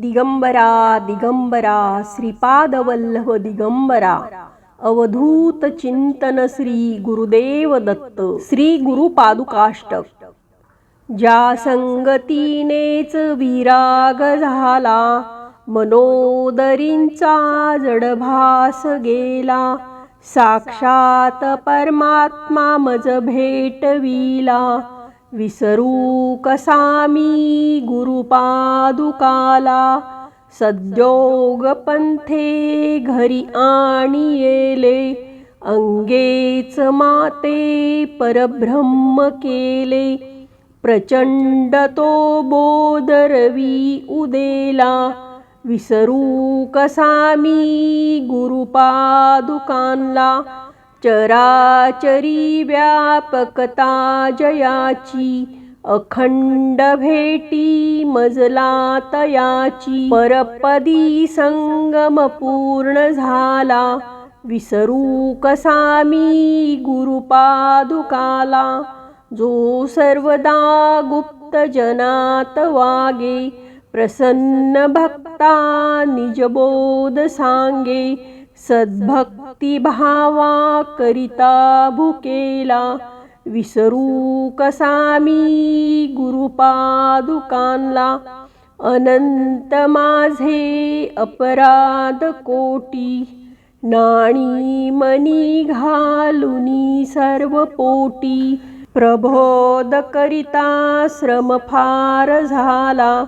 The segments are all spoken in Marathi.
दिगंबरा दिगंबरा श्रीपादवल्लभ दिगंबरा अवधूत चिंतन श्री गुरुदेव दत्त श्री गुरुपादुकाष्ट ज्या संगतीनेच विराग झाला मनोदरींचा जडभास गेला साक्षात परमात्मा मज भेटविला विसरू कसा मी गुरुपादुकाला सद्योग पंथे घरी आणि येले अंगेच माते परब्रह्म केले प्रचंड तो बोदरवी उदेला विसरू कसा मी गुरुपादुकानला चराचरी व्यापकता जयाची अखंड भेटी मजला तयाची परपदी संगम पूर्ण झाला विसरू कसा मी गुरुपादुकाला. जो सर्वदा गुप्त जनात वागे प्रसन्न भक्ता निजबोध सांगे. सद्भक्ती भावा करिता भुकेला विसरू कसा मी गुरुपादुकांला. अनंत माझे अपराध कोटी नाणी मनी घालुनी सर्व पोटी. प्रबोध करिता श्रम फार झाला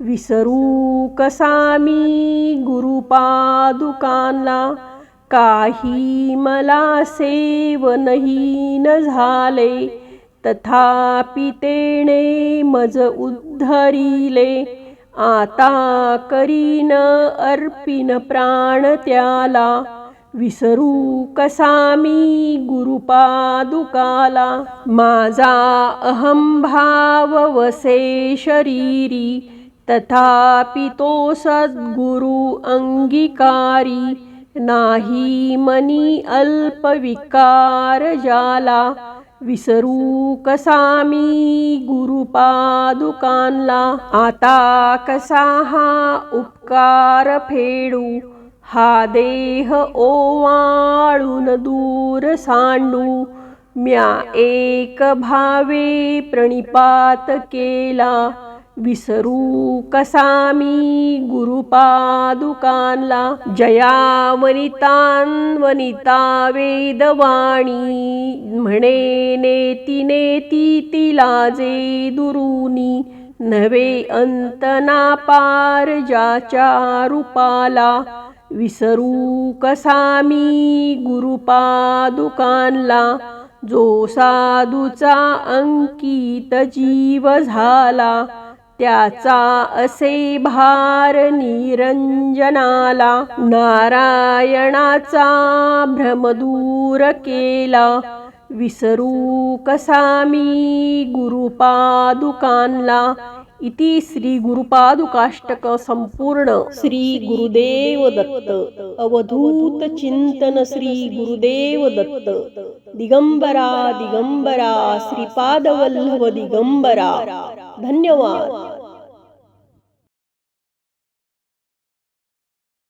विसरू कसा मी पादुकांना काही मला सेवनही न झाले तथापि तेणे मज उद्धरिले. आता करीन अर्पिन प्राण त्याला विसरू कसा मी गुरुपादुकाला माझा अहंभाव वसे शरीरी तथापि तो सद्गुरु अंगीकारी नाही मनी अल्पविकार जाला विसरू कसा मी गुरुपादुकांला. आता कसा हा उपकार फेडू? हा देह ओवाळून दूर सांडू. म्या एक भावे प्रणिपात केला. विसरू कसा मी गुरुपादुकांला जया वनितान वनिता वेदवाणी. म्हणे नेती नेती तिला जे दुरुनी. नवे अंतना पार ज्याच्या रूपाला. विसरू कसा मी गुरुपादुकांला जो साधूचा अंकित जीव झाला. त्याचा असे भार निरंजनाला नारायणाचा भ्रमदूर केला. विसरू कसा मी गुरुपादुकांला? इति श्री गुरुपादुकाष्टक संपूर्ण श्री गुरुदेव दत्त अवधूत चिंतन श्री गुरुदेव दत्त दिगंबरा दिगंबरा श्रीपादवल्लभ दिगंबरा. धन्यवाद.